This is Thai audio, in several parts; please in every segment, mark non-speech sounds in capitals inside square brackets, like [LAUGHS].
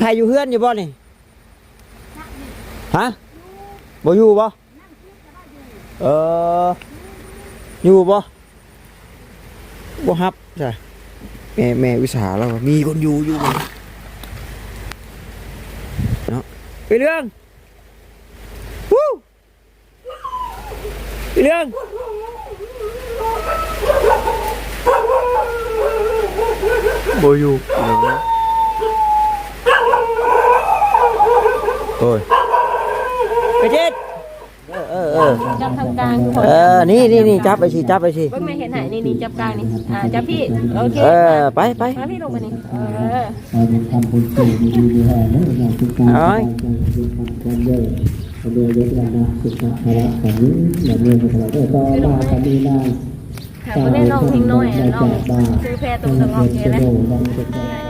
ใครอยู่เฮือนอยู่บ่นี่ฮะบ่อยู่บ่เอออยู่บ่บ่ฮับจ้ะแม่แม่วิสาเรามีคนอยู่อยู่เนาะไปเรื่องวู้ไปเรื่องบ่อยู่ โอ้ยไปเจ็ดเออเออเออจับทางกลางทุกคนเออนี่นี่นี่จับไปสิจับไปสิเบิ่งไม่เห็นไหนนี่นี่จับกลางนี่อ่าจับพี่โอเคเออไปไปมาพี่ลงมานี่เออเราจะทำบุญสู่ดีดีดีแห่และเราจะการโอ้ยการเยอะเยอะเยอะแล้วนะสุขภาระแบบนี้แบบนี้เราก็ต่อมาตอนนี้ได้ถามว่าได้น้องเพลงน้อยอะน้องซื้อแพรตรงสมองเคแล้ว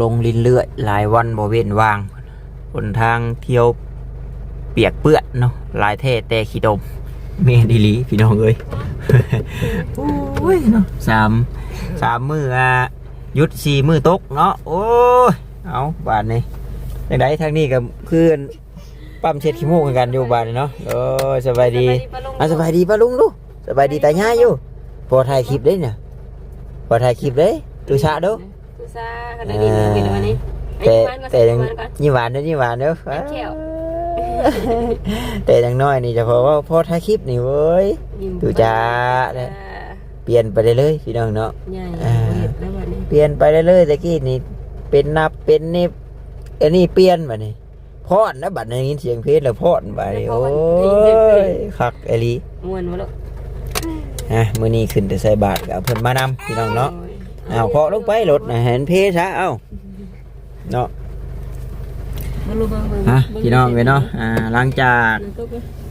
ลงลินเลื่อยหลายวันบ่เว้นวางหนทางเที่ยวเปียกเปื้อนเนาะหลายเท่แต่ขี้ดมเมนอีหลีพี่น้องเอ้ยโอ้ยเนาะสามสามมืออะหยุดสี่มือตกเนาะโอ้ยเอาบานนี้จังไดทางนี้กับเพื่อนปั๊มเช็ดขี้มูกกันอยู่บ้านนี่เนาะโอ้ยสบายดีอะสบายดีป้าลุงลูกสบายดีตาย่าอยู่พอถ่ายคลิปได้เนี่ยพอถ่ายคลิปได้ตูชะเด้อ ซูซ่าขนาดนี้เป็นวันนี้แต่ไอ้แต่แต่ยัยังงยิ้มหวานเด้อยิ้มหวานเด้อไอ้แก้วแต่อยังน้อยนี่จะพอว่าพอถ่ายคลิปนี่เว้ยดูจ้าเปลี่ยนไปได้เลยพี่น้องเนาะใหญ่อ่าเห็ดแล้ววันนี้เปลี่ยนไปได้เลยตะกี้นี่เป็นนับเป็นนี่อันนี้เปลี่ยนบัดนี้พอดนะบัดนี้ยินเสียงเพลงแล้วพอดบัดนี้โอ้ยคักไอหลีม่วนมาแล้วอะมื้อนี้ขึ้นแต่ใส่บาทก็เอาเพิ่นมานำพี่น้องเนาะ เอาเคาะลงไปรถนะเห็นเพซะเอ้าเนาะมาลูกมาเบิ่งฮะพี่น้องเลยเนาะอ่าหลังจาก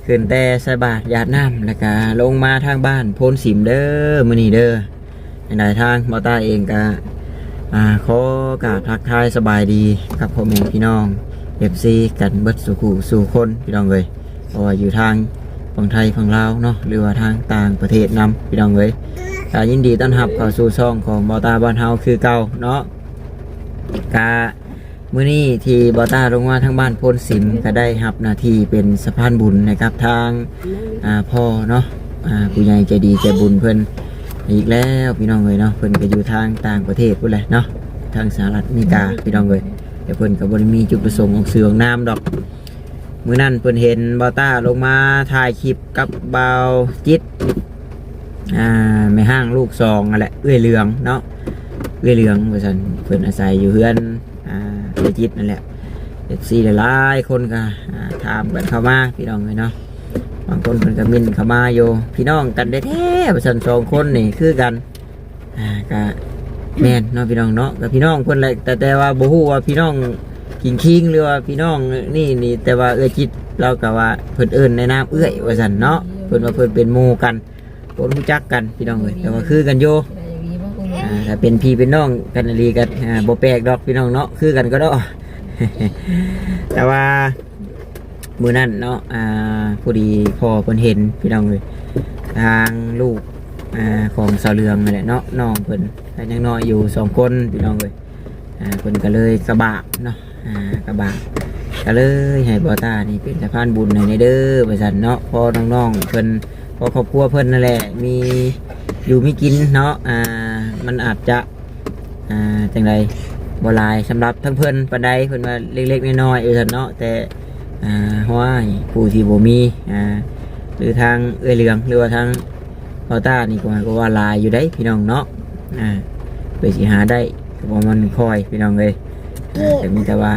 ขึ้นแต่ใส่บาทหยาดน้ำแล้วก็ลงมาทางบ้านโพนสิมเด้อมื้อนี้เด้อในใดทางบอต้าเองก็อ่าขอกราบทักทายสบายดีกับพ่อแม่พี่น้อง FC กันเบิดสู่ขู่สู่คนพี่น้องเลยเพราะว่าอยู่ทางฝั่งไทยฝั่งลาวเนาะหรือว่าทางต่างประเทศนำพี่น้องเลย ก็ยินดีต้อนรับเข้าสู่ช่องของบอตาบ้านเฮาคือเก่าเนาะกามื้อนี้ที่บอตาลงมาทั้งบ้านโพนสิมก็ได้รับหน้าที่เป็นสะพานบุญนะครับทางอ่าพ่อเนาะอ่าผู้ใหญ่ใจดีใจบุญเพิ่นอีกแล้วพี่น้องเลยเนาะเพิ่นก็อยู่ทางต่างประเทศพุ่นแหละเนาะทางสหรัฐอเมริกาพี่น้องเลยแต่เพิ่นก็บ่ได้มีจุดประสงค์ของเสือของน้ำดอกมื้อนั้นเพิ่นเห็นบอต้าลงมาถ่ายคลิปกับบ่าจิต อ่าแม่ห้างลูกซองนั่นแหละเอื้อยเหลืองเนาะเรื่อยเรืองว่าซั่นเพิ่นอาศัยอยู่เฮือนอ่าเอจิตนั่นแหละเอฟซีหลายๆคนก็อ่าถามกันเข้ามาพี่น้องเลยเนาะบางคนเพิ่นก็มินเข้ามาอยู่พี่น้องกันได้แท้ๆว่าซั่นสองคนนี่คือกันอ่าก็แม่นเนาะพี่น้องเนาะกับพี่น้องเพิ่นแหละแต่แต่ว่าบ่ฮู้ว่าพี่น้องกิงคิงหรือว่าพี่น้องนี่นี่แต่ว่าเอื้อจิตเราก็ว่าเพิ่นเอิ้นในนามเอื้อยว่าซั่นเนาะเพิ่นว่าเพิ่นเป็นหมู่กัน คนรู้จักกันพี่น้องเอ้ยแต่ว่าคือกันอยู่อ่าถ้าเป็นพี่เป็นน้องกันอหลีกันอ่าบ่แปลกดอกพี่น้องเนาะคือกันก็ได้แต่ว่ามือนั่นเนาะอ่าพอดีพอเพิ่นเห็นพี่น้องเลยทางลูกอ่าของสาวเรืองนั่นแหละเนาะน้องเพิ่นก็ยังน้อยอยู่สองคนพี่น้องเลยอ่าเพิ่นก็เลยกระบะเนาะอ่ากระบะก็เลยให้บอต้านี่เป็นสะพานบุญในเด้อไปสั่นเนาะพอน้องๆเพิ่น พอครอบครัวเพิ่นนั่นแหละ มีอยู่ไม่กินเนาะอ่ามันอาจจะอ่าจังไรบ่หลายสำหรับทั้งเพิ่นปานใดเพิ่นว่าเล็กๆน้อยๆเออซั่นเนาะแต่อ่าห้วยผู้ที่บ่มีอ่าหรือทางเอื้อยเหลืองหรือว่าทางพอต้านี่ก็ว่าก็ว่าหลายอยู่ได้พี่น้องเนาะอ่าเพื่อสิหาได้ก็บ่มันคอยพี่น้องเลยอ่าแต่มีแต่ว่า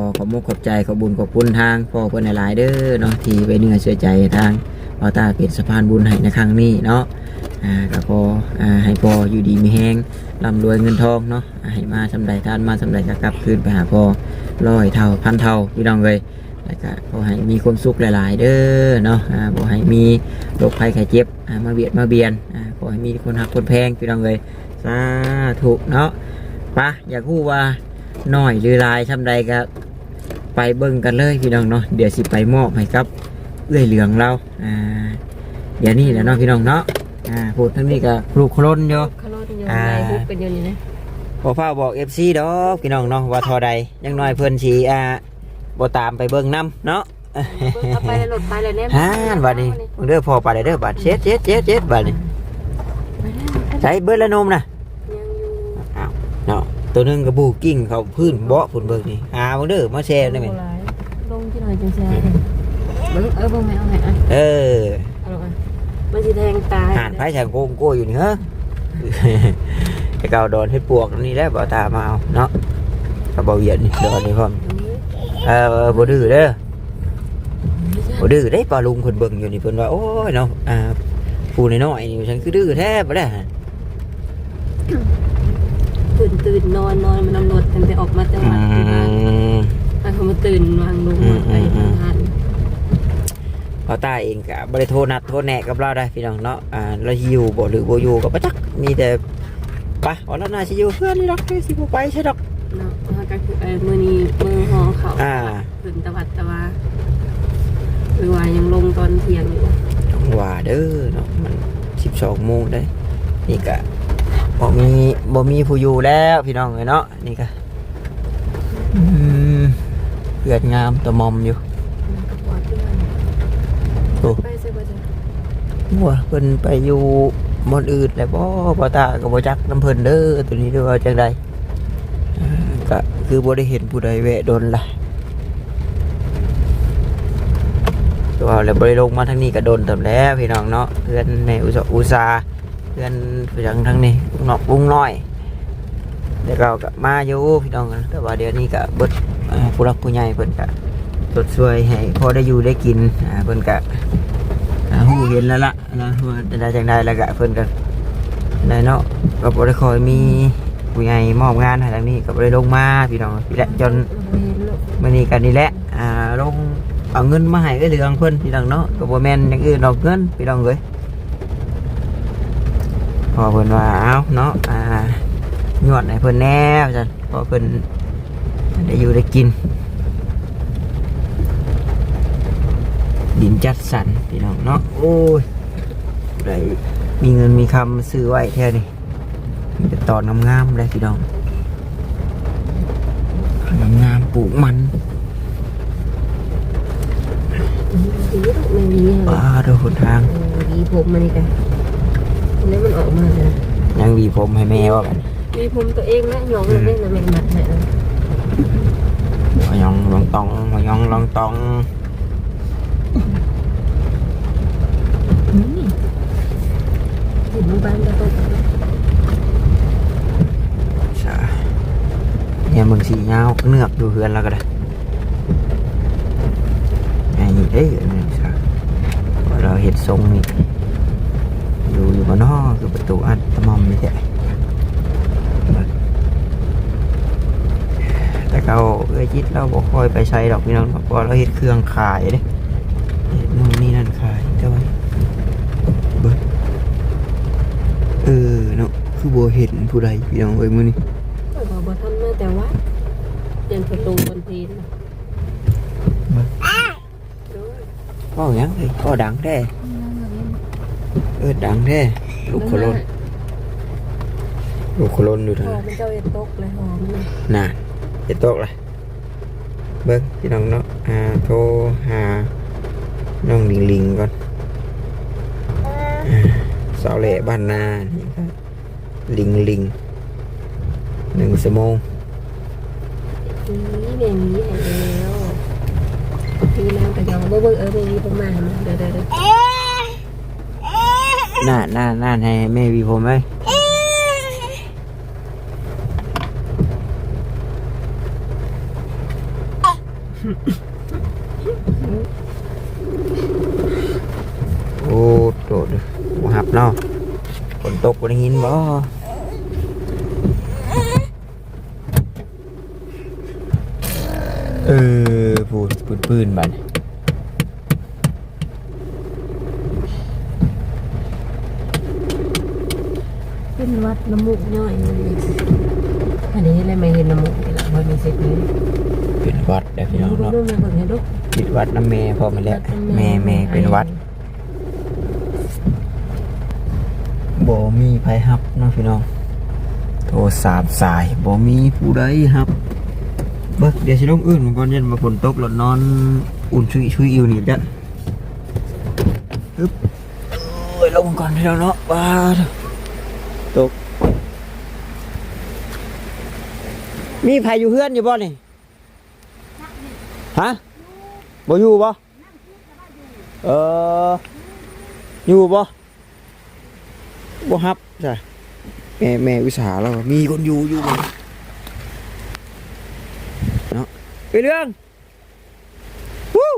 อขอขอบมุกขอบใจขอบุญขอบคุณทางพ่อเพิ่นหลายๆเด้อเนาะที่ไว้เนื้อเชื่อใจทางพอตาเป็นสะพานบุญให้ในครั้งนี้เนาะอ่าก็พออ่าให้พออยู่ดีมีแห้งร่ำรวยเงินทองเนาะอ่าให้มาสำใดท่านมาสำใดก็กลับคืนไปหาพอร้อยเท่าพันเท่าพี่น้องเลยแล้วก็ขอให้มีความสุขหลาย ๆ เด้อเนาะอ่าขอให้มีโรคภัยไข้เจ็บอ่ามาเบียดมาเบียนอ่าขอให้มีคนหักคนแพงพี่น้องเลยสาธุเนาะปะอยากพูดว่า น้อยหรือหลายชำใดก็ไปเบิ่งกันเลยพี่น้องเนาะเดี๋ยวสิไปมอบให้กับเอื้อยเหลืองเราอ่าเดี๋ยวนี้แหละเนาะพี่น้องเนาะอ่าพูดทั้งนี้ก็ลูกโคลนอยู่คารถอยู่อ่าในบุกกันอยู่นี่นะพอฟ้าบอกเอฟซีดอกพี่น้องเนาะว่าเทอใดอยังน้อยเพื่อนสีอ่าบ่ตามไปเบิ่งน้ำเนาะ เบิ่งเอาไปเลยรถไปเลยแน่ฮ่านบัดนี้เบิ่งเด้อพอไปเลยเด้อบัดเช็ดเช็ดเช็ดเช็ดบัดนี้ใช้เบิดละนมนะยังอยู่อ้าวเนาะ ตัวหนึงกระบูกิ้งเขาพื้นเบาะฝุ่นเบิ่งนี่หาเบิ่งเด้อมาแชร์ได้ไหมบ่หลายลงที่หน่อยจังแซ่เบิ่งเออเบิ่งแม่เอาให้อะเออเอาลงอะมันสิแทงตายหานไผแทงโกงโก้อยู่นี่เหรอไอ้เก่าโดนเฮ็ดปวกนี่แหละบ่ตามมาเอาเนาะกระเบาเหยียดนี่โดนนี่พร้อมเออเออบ่ดื้อเด้อ บ่ดื้อเด้ปลาลุงเพิ่นเบิ่งอยู่นี่เพิ่นว่าโอ้ยเนาะอ่าผู้น้อยๆนี่ฉันคือดื้อแท้บ่ได้ฮะ ตื่นตื่นนอนนอนมันนำรถตั้งแต่ออกมาแต่อืวัดที่บ้านมมันเขามาตื่นวางลงอืมไปอืมทำงานพอตาเองก็บ่ได้โทรนัดโทรแนะกับเราได้พี่น้องเนาะอ่าเราสิอยู่บ่หรือบ่อยู่ก็บ่จักมีแต่ไปว่าเราน่าสิอยู่เพื่อนนี่ดอกคือสิบ่ไปใช่ดอกเนาะแล้วก็คือเออมื้อนี้มื้อหอเขาอ่าขึ้นตะวัดตะวาหรือว่ายังลงตอนเที่ยงอยู่ต้องว่าเด้อเนาะมัน12โมงได้นี่ก็ บ่มีบ่มีผู้อยู่แล้วพี่น้องเอ้ยเนาะนี่ก็เลือดงามตะมอมอยู่โอ้ไปใส่บ่จ้ะหัวเพิ่นไปอยู่มอนอื่นแล้วบ่บ่ตาก็บ่จักน้ำเพิ่นเด้อตัวนี้ด้ว่าจังไดก็คือบ่ได้เห็นผู้ใดแวะโดนล่ะตัวาแล้วบ่ได้ลงมาทางนี้ก็โดนตํแล้วพี่น้องเนาะเพื่อนในอุตสาอุตสาห์ เพื่อนไปทางทางนี้ลุงนอกลุงน้อยแต่เราก็มาอยู่พี่น้องนะแต่ว่าเดี๋ยวนี้ก็เบิดผู้รักผู้ใหญ่เพิ่นก็สดช่วยให้พอได้อยู่ได้กินเพิ่นก็หูเห็นแล้วล่ะนะว่าจะได้จังได้แล้วก็เพิ่นกันได้เนาะก็บ่ได้คอยมีผู้ใหญ่มอบงานให้ทางนี้ก็บ่ได้ลงมาพี่น้องพี่แหละจนบ่เห็นลูกมื้อนี้กันนี่แหละอ่าลงเอาเงินมาให้ไอ้เหลืองเพิ่นพี่น้องเนาะก็บ่แมนอย่างอื่นดอกเงินพี่น้องเอ้ย พอเพิ่นว่าเอาเนาะอ่ายอดให้เพิ่นแน่ว่าซั่นพอเพิ่นได้อยู่ได้กิน ดินจัดสรรพี่น้องเนาะโอ้ยได้มีเงินมีคำซื้อไว้แท่นี่มีแต่ตอนงามๆเลยพี่น้องงามๆปลูกมันดีลูกแม่ดีให้ป้าดูหนทางเออดีผมมันนี่กัน แล้วมันออกมาเลยยังดีผมให้แม่ว่ากันดีผมตัวเองนะหยองเลยนะแม่มัดให้นะมายองลองตองมายองลองตองถึงบ้านก็ต้องใช่เนี่ยมึงสีเงาเนือกดูเฮือนแล้วก็ได้ไอ้นี่เด้อนี่ใช่เราเห็ดทรงนี่ อยู่อยู่บนนอกคือประตูอัดตะมอมนี่แหละแต่เราเอ้ยจิตเราบอกคอยไปใช้ดอกพี่น้องเพราะว่าเราเห็ดเครื่องขายเด้เห็ดนู่นนี่นั่นขายแต่ว่าเบิดเออเนาะคือบัเห็นผู้ใดพี่น้องเอ้ยมื้อนี้ก็บอกบ่ทันมาแต่ว่าเปลี่ยนประตูบนทีนก็ยังเลยก็ดังแท้เออดังแท้ลูกโคลนลูกโคลนอยู่หทางอนั้มนมันเจ้าเอ็ดตกเลยหอมเลยน่ะเจ็ดโต๊ะเลยเบิ้งพี่น้องเนาะอ่าโทรหาน้องลิงลิงก่อนอ่าสาวเหล่บ้านนานี่ก็ลิงลิงหนึ่งชั่วโมงนี่แม่มีให้แล้วพี่นางกระยองบ่เบิ่งเออแม่มีผมมาหาเดี๋ยวเดี๋ยวเดี๋ยวห น้าหน้าหน้าให้แม่วีผมไหมโอ้โดดหับเนาะฝนตกบ่ได้ยินบ่เออพูดปืนปืนบัน ขึ้นวัด น้ำมูกย่ อยอันนี้อะไรไม่เห็นน้ำมูกนี่ละเพราะมีเศษนี้เป็นวัดเด้อพี่น้องดูเนาะดูมาเบิ่งให้ดูปิดวัดน้ำแม่พอมาแล้วแม่แม่เป็นวัดบ่มีไผฮับเนาะพี่น้องโทรสามสายบ่มีผู้ใดฮับเบิกเดี๋ยวสิลงอื่นมันก่อนเย็นมาฝนตกแล้วนอนอุ่นชุยชุยอิวนี่จ้ะฮึบเอ้ยลงก่อนพี่น้องเนาะว้าดตก มีไผอยู่เฮือนอยู่บ่นี่ฮะบ่อยู่บ่เอออยู่บ่บ่ฮับจ้ะแม่แม่วิสาเรามีคนอยู่อยู่บ่เนาะไปเรื่องวู้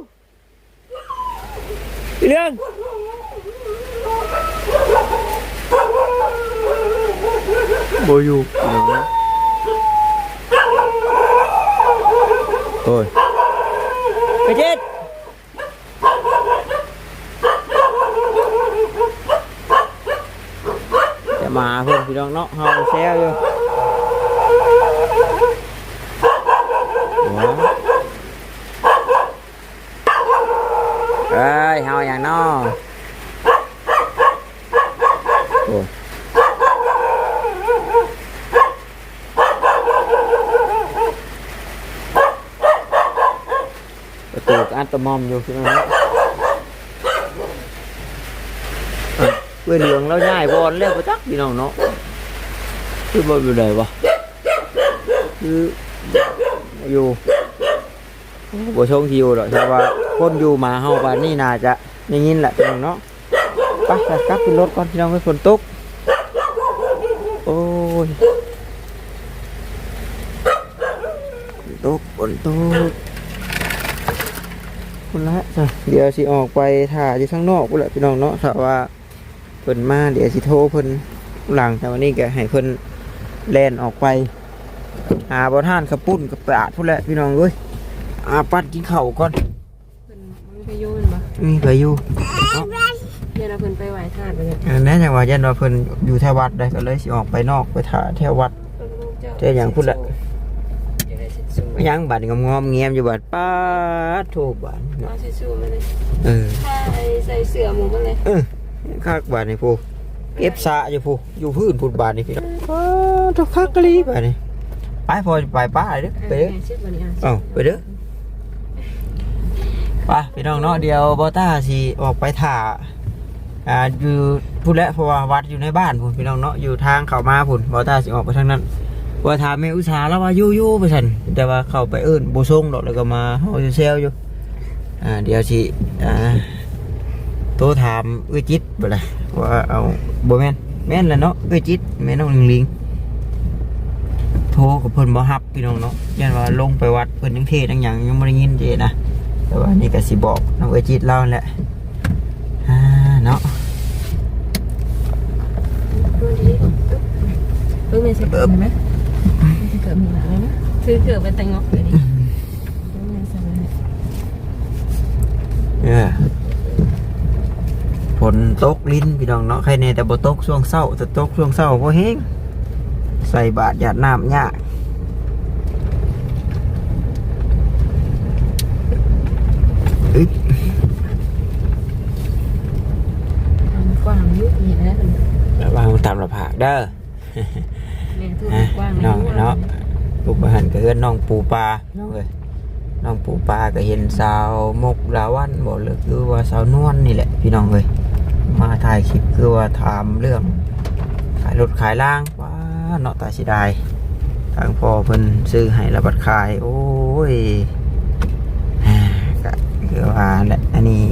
ไปเรื่องบ่อยู่ เดี๋ยวนะโอ้ยไปเจ็ดจะมาเพื่อนพี่น้องเนาะเฮาแซวอยู่หัวเอ้ยเฮาอย่างเนาะโอ้ยปรูกอัตมอมอยู่พี่น้องเนาเอ้ยเว้ยเหลืองแล้วย้ายบอลแล้วประจักพี่น้องเนาะคือบอลอยู่ไหนวะคืออยู่บ่ชงที่อยู่หรอกแต่ว่าคนอยู่มาเฮาบานนี่น่าจะได้ยินแหละพี่น้องเนาะไปไปกลับขึ้นรถก่อนพี่น้องให้ฝนตกโอ้ยฝนตกฝนตก เดี๋ยวสิออกไปถ่ายที่ข้างนอกกูนแหละพี่น้องเนาะถ้าว่าเพิ่นมาเดี๋ยวสิโทรเพิ่นหลังแต่วันนี้แกให้เพิ่นแล่นออกไปหาบ่ท่านกระปุ้นกระปาดพุ่นแหละพี่น้องเอ้ยอาปัดกินข้าวก่อนเพิ่นมันไปโยนบ่มีไปอยู่เดี๋ยวเราเพิ่นไปไหว้ธาตุไปเนี่ยอันนั้นจังว่ายันว่าเพิ่นอยู่แถววัดได้ก็เลยสิออกไปนอกไปถ่ายแถววัดเจ้าอย่างพูดละ ยังบัดงอมงอมๆเงียมอยู่บัดป้าดโทบาดเอาชิชูมาเลยเออถ้าไอ้ใส่เสื้อหมูมาเลยเออคักบาดนี่ผู้เก็บสะอยู่ผู้อยู่พื้นพุดบาดนี่พี่น้องว้าวทุกคักกะลีบาดนี่ไปพอไปป้าเด้อไปเด้อเช็ดบ่นี่อะเอ้าไปเด้อไปพี่น้องเนาะเดี๋ยวบอต้าสิออกไปถ่าอ่าอยู่พูดแล้วเพราะว่าวัดอยู่ในบ้านพุ่นพี่น้องเนาะอยู่ทางเข้ามาพุ่นบอต้าสิออกไปทางนั้น ว่าถามแม่อุตสาแล้วว่ายู่ยู่ไปสันแต่ว่าเข้าไปเอิ้นบ่ส่งดอกแล้วก็มาเฮาจะเซลอยู่อ่าเดี๋ยวสิอ่าโทรถามเอ้ยจิตบ่ล่ะว่าเอาบ่แมนแม่นแล้วเนาะเอ้ยจิตแม่น้องลิงลิงโทรกับเพิ่นบ่ฮับพี่น้องเนาะยันว่าลงไปวัดเพิ่นยังเทศยังหยังยังบ่ได้ยินเจนะแต่ว่านี่ก็สิบอกน้องเอจิตเล่าแหละอ่าเนาะตัวนี้เพิ่งมีเสื้อเกิดไหม เสื้อเกิดมีหลังไหมซื้อเกิดไปแต่งงอกเลยดิเออฝนตกลิ้นพี่น้องเนาะใครในแต่บ่ตกช่วงเช้าแต่ตกช่วงเช้าบ่แฮงใส่บาตรหยาดน้ำยากอึ๊บกว้างยุบนี่นะระวังตามระผากเด้อ แม่ทุก ฮะ กว้าง น้องเนาะลูกมาหันก็เฮือนน้องปูปลาน้องเอ้ยน้องปูปลาก็เห็นสาวมกลาวันบอกเลยคือว่าสาวนวลนี่แหละพี่น้องเอ้ยมาถ่ายคลิปคือว่าถามเรื่องขายรถขายล่างว้าเนาะตาสิได้ทางพ่อเพิ่นซื้อให้ระบัดขาย โอ้ยก็คือว่าแหละอันนี้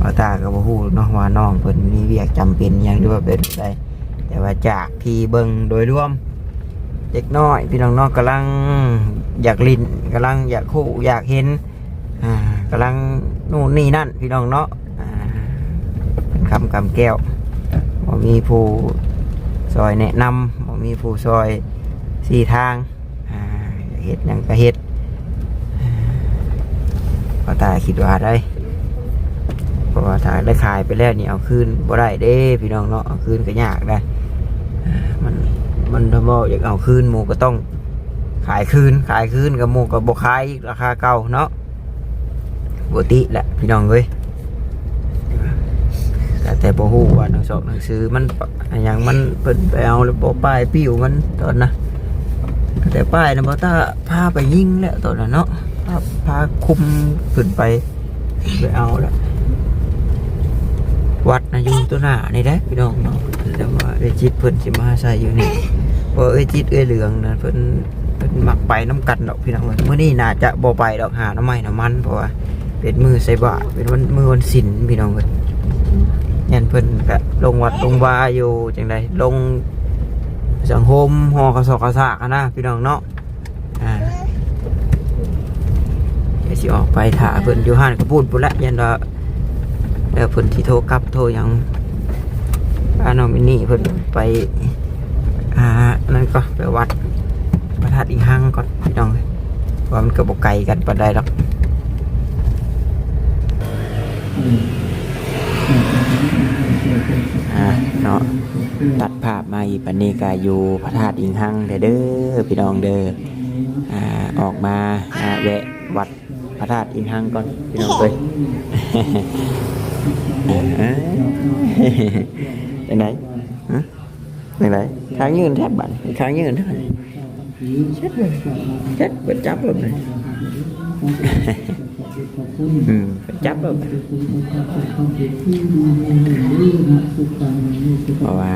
ว่าตาก็บ่ฮู้เนาะว่าน้องเพิ่นมีเวียกจำเป็นหยังหรือว่าเป็นไดแต่ว่าจากที่เบิ่งโดยรวม เด็กน้อย พี่น้องเน้องกำลังอยากลินกำลังอยากคู่อยากเห็นอ่ากำลังนู่นนี่นั่น พี่น้องเนาะคำกำแก้วบ่มีผู้ซอยแนะนำบ่มีผู้ซอยสี่ทางาเห็ดยังก็เห็ดอ่าพอตาคิดว่าได้เพราะว่าถ้าได้ขายไปแล้วนี่เอาคืนบ่ได้เด้ พี่น้องเนาะเอาคืนก็ยากได้ มันมันถ้าบ่อยากเอาคืนหมูก็ต้องขายคืนขายคืนกับหมูก็บ่ขายอีกราคาเก่าเนาะปกติแหละพี่น้องเอ้ยแต่แต่บ่ฮู้ว่าหนังสอกหนังสือมันอนหยังมันเพิ่นไปเอาแล้วบ่ป้ายปิ้วมันตอนนะแต่ป้ายนะบ่ตาพาไปยิงแล้วตอนนั้นเนาะพาพาคุมขึ้นไปไปเอาแล้ววัดนะอยู่ตัวหน้านี่ได้อพี่น้องเนาะแต่ว่าเอ้จิตเพิ่นสิมาใส่อยู่นี่ พราะเอ้ยจิตเอ้ยเหลืองนะเพิ่นเพิ่นมักไปน้ำกันดอกพี่น้องเอ้ยมื้อนี้น่าจะบ่ไปดอกหาน้ำไม้น้ำมันเพราะว่าเป็นมือใส่บาตรเป็นวันมือวันศีลพี่น้องเอ้ยยันเพิ่นก็ลงวัดลงวาอยู่จังไดลงสังคมหอกระสอบกระสากนะพี่น้องเนาะอ่าเดี๋ยวสิออกไปถ่าเพิ่นอยู่ห้านกระพูดพุ่นละยันว่าแล้วเพิ่นที่โทรกลับโทรยังอาน้องมินนี่เพิ่นไป นั่นก็ไปวัดพระธาตุอิงหังก่อนพี่น้องเอ้ยว่ามันก็บ่ไกลกันปานใดดอกอ่าเนาะตัดภาพมาอีกปันนี้ก็อยู่พระธาตุอิงหังเด้อพี่น้องเด้ออ่าออกมาอ่าแวะวัดพระธาตุอิงหังก่อนพี่น้องเอ้ย Đây này Hả? Đây này Kháng như thép bạn Kháng như thép này Chết rồi Chết phải chấp rồi này ừ, phải chấp rồi เพราะว่า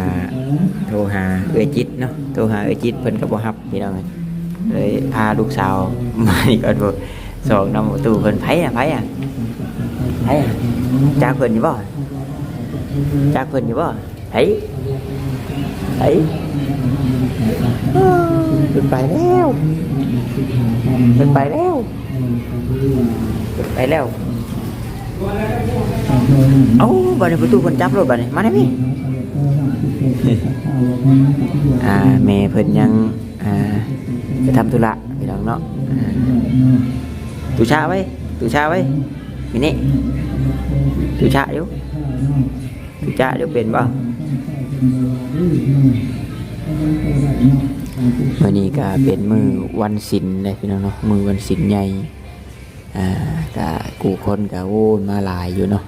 โทรหาเอื้อจิตเนาะโทรหาเอื้อจิตเพิ่นก็บ่รับพี่น้อง เอ้ยเลยพาลูกสาวมาอีกก่อนบ่สองนำประตูเพิ่นไผอะไผอะไผอะจ้ยเพิ่นไอ้อเพิ่นไปแล้วเพิ่นไปแล้วเพิ่นไปแล้วเอ้าบัดนี้ประตูเพิ่นจับรถบัดนี้มาได้พี่อ่าแม่เพิ่นยังอ่าไปทำธุระพี่น้องเนาะตุชาไว้ตุชาไว้มินี่ตุชาอยู่ตุชาเดี๋ยวเป็นบ่ วันนี้ก็เป็นมือวันศิลเลยพี่น้องเนาะมือวันศิลใหญ่อ่าก็กูคนก็โอ้มาหลายอยู่เนาะ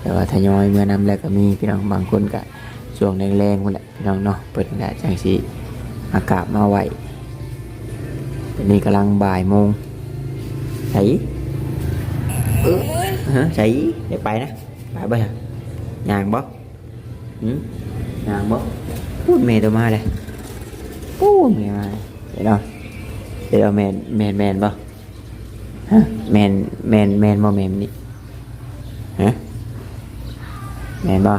แต่ว่าทยอยเมื่อนำแล้วก็มีพี่น้องบางคนก็ช่วงแรงๆคนแหละพี่น้องเนาะเปิดแดดจังสีอากาศมาไหวตอนนี้กำลังบ่ายโมงใส่ฮะใส่เดี๋ยวไปนะไปบ่ฮะยางบ่หืมยางบ่ พูดเมย์ตัวมาเลยพูดเมย์มาเดี๋ยวเราเดี๋ยวเราแมนแมนแมนบ่ฮะแมนแมนแมนบ่แมนนี่ฮะแมนบ่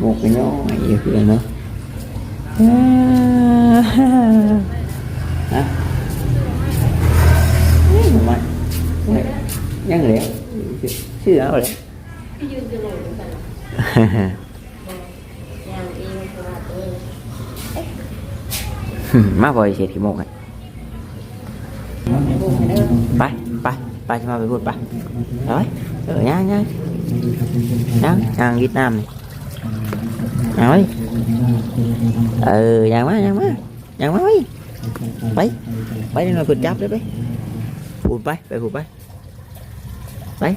một cái nhỏ nhiều kia nữa hả mày nhăn liệu chứ đâu rồi [LAUGHS] má vơi sẽ thì một này. Bay bay bay cho má về buồn bay rồi rồi nhá nhá. Nha hàng Việt Nam này. Rồi. Ừ nhàng quá nhàng quá nhàng quá bay bay bay đi nó vượt chắp đấy bay buồn bay bay buồn bay bay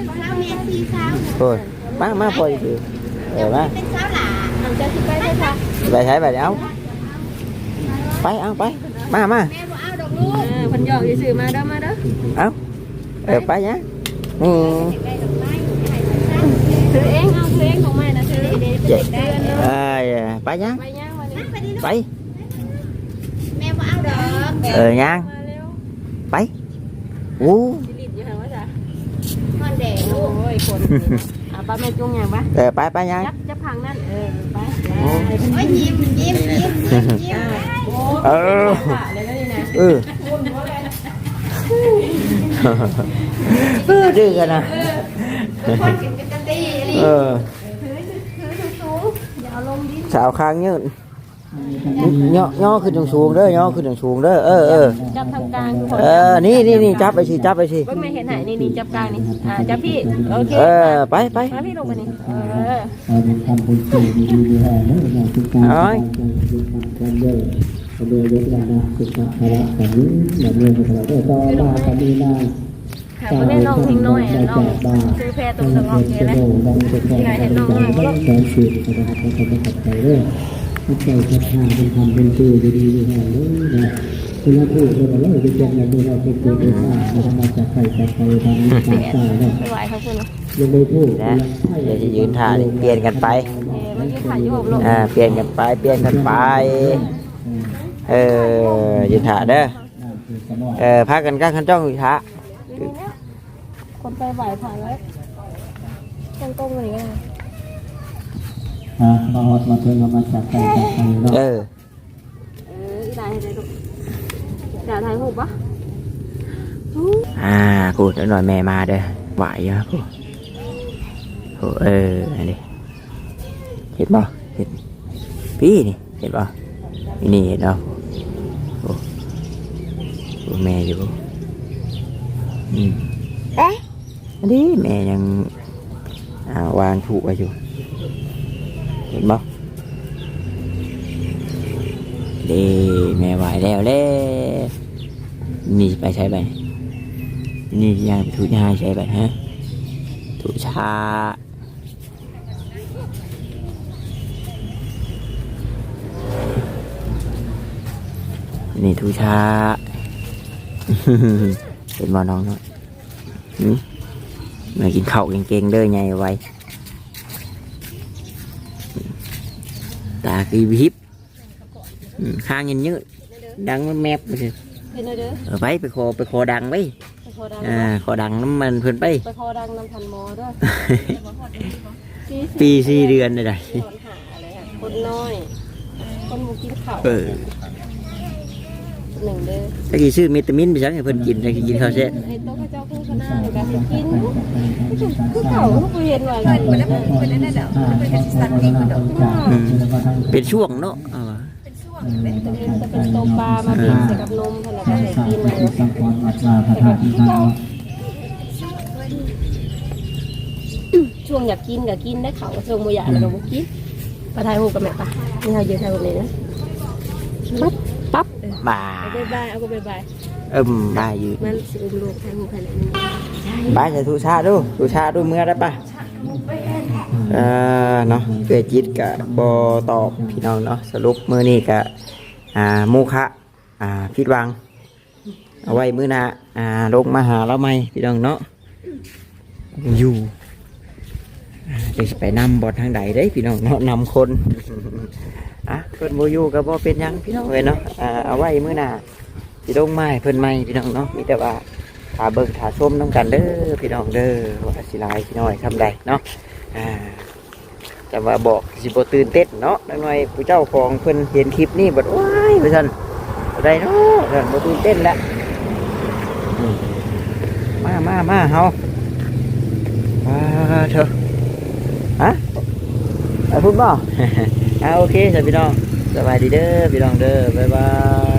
ไปยังไปย่างวันนี้ไปแม่บ่เอาดอกเออย่างมาเร็วไปอู้สิริอยู่ทางว่าจ้ะฮอนแดงโอ้ยคนนี่นะอะป้าแม่จุงอย่างปะเออไปไปยังจับจับพังนั่นเออไปไปโอ้ยยิ้มยิ้มยิ้มยิ้มยิ้มเออขาเลยนะนี่นะเออเออดื้อกันนะคนกินกันดีนี่เออสูงอย่าเอาลงดิสาวค้างยืน ย่อย่อขึ้นสูงๆเด้อย่อขึ้นสูงๆเด้อเออเออจับทางกลางทุกคนเออนี่นี่นี่จับไปสิจับไปสิเพิ่งไม่เห็นหายนี่นี่จับกลางนี่อ่าจับพี่โอเคเออไปไปมาพี่ลงไปนี่เออเราเป็นคำพูดสื่อดีดีแห่เนื้ออย่างทุกการการการเยอะการเยอะยกระดับสุขภาระแบบนี้แบบนี้เราได้ต่อมาแบบนี้ได้ค่ะวันนี้น้องทิ้งน้อยอะน้องซื้อแพรตรงสลองเงี้ยนะดังเป็นการแสนสิบนะครับเราจะขั บใจเรื่องไม่ใช่ศรัทธาเป็นธรรมเป็นชื่อดีดีแห่เลยนะคุณพูดเราเลยไปแจ้งเราเราเป็นตัวเองว่าเราจะใส่จะใส่ทางนี้ตามใจเนะไหวครับคุณยังไม่พูดนะเดี๋ยวจะยืนท่านี่เปลี่ยนกันไปเออเมื่อกี้ถ่ายอยู่หกโลอ่าเปลี่ยนกันไปเปลี่ยนกันไปเออยืนท่าเด้อเออพักกันก้างขันจ้องยู่ท่ายคนไปไหวผ่านไว้ตรงตรงๆอย่างเงี้ยอ่ามอดมาเพิ่งมาจากใจจากใจเนาะได้ให้ได้ลูกด่าถ่าย รูปปะอ่ากูเดี๋ยวหน่อยแม่มาเด้อไหวเยอะกูโอ้เอออันนี้เห็นบ่เห็นพี่นี่เห็นบ่นี่นี่ เห็นบ่เด้แม่ไหวแล้วเด้นี่ไปใช้ไปนี่ยายไปถูกยายใช้ไปฮะถูกชานี่ถูชาเป็นบ่น้องเนาะมากินข้าวเก่งๆเด้อไงไว้ ตากีวิบอืมข้างยินยืดดังมันแมบไปสิเห็นเลยเด้อเออไปไปคอไปคอดังไปไปคอดังอ่าคอดังน้ำมันเพื่อนไปไปคอดังนำพันมอด้วยปีปีสี่เดือนเลยได้สอนหาอะไรอะคนน้อยคนบุกินข้าวเออ หนึ่งเด้อถ้ากี่ชื่อวิตามินไปสักให้เพื่อนกินถ้ากี่กินข้าวเสร็จไอ้โต๊ะข้าเจ้าคู่คณะหรือการกินคือเก่าเขาเห็นว่ากันคนนั้นคนนั้นน่ะดอกเป็นกันสัตว์นี่คนดอกอืมเป็นช่วงเนาะเอาวะเป็นช่วงเป็นจะเป็นจะเป็นโตปลามาบินใส่กับนมขนาดก็ใส่กินเลยสังวรวัดว่าพระธาตุที่เราช่วงอยากกินก็กินได้เขาช่วงโมอยากแล้วก็บ่กินไปถ่ายรูปกับแม่ปะนี่เราเยอะถ่ายรูปเลยนะปั๊บปั๊บเออ บ่าเอาบายบายเอาก็บายบายเอิ่มบ่ายืดมันสิอุ้มลูกถ่ายรูปให้หน่อยนึงบ่าจะทูชาดูทูชาดูเมื่อได้ปะเออเนาะเกิดจิตกะบอตอบพี่น้องเนาะสรุปมือนี้กะอ่าโมคะอ่าผิดหวัง เอาไว้มือหนาอ่าลงมาหาเราไหมพี่น้องเนาะอยู่อ่า จะไปนำบอดทางใดได้พี่น้องเนาะนำคนอะเพิ่นโบอยู่กับโบเป็นยังพี่น้องเลยเนาะเอาไว้มือหนาพี่ลงไม้เพิ่นไม้พี่น้องเนาะมีแต่ว่าถาเบิ่งถาชมน้ำกันเด้อพี่น้องเด้อว่าสิลายพี่น้อยทำใดเนาะอ่าแต่ว่าบอกสิบตื่นเต้นเนาะนักหน่อยผู้เจ้าของเพิ่นเห็นคลิปนี้บัดว้ายไปท่านได้เนาะท่านบ่ตื่นเต้นแล้วมามามาเฮามาเถอะ ฮะไปพุ่นบ่ อ่าโอเคสวัสดีพี่น้องสบายดีเด้อพี่น้องเด้อบ๊ายบาย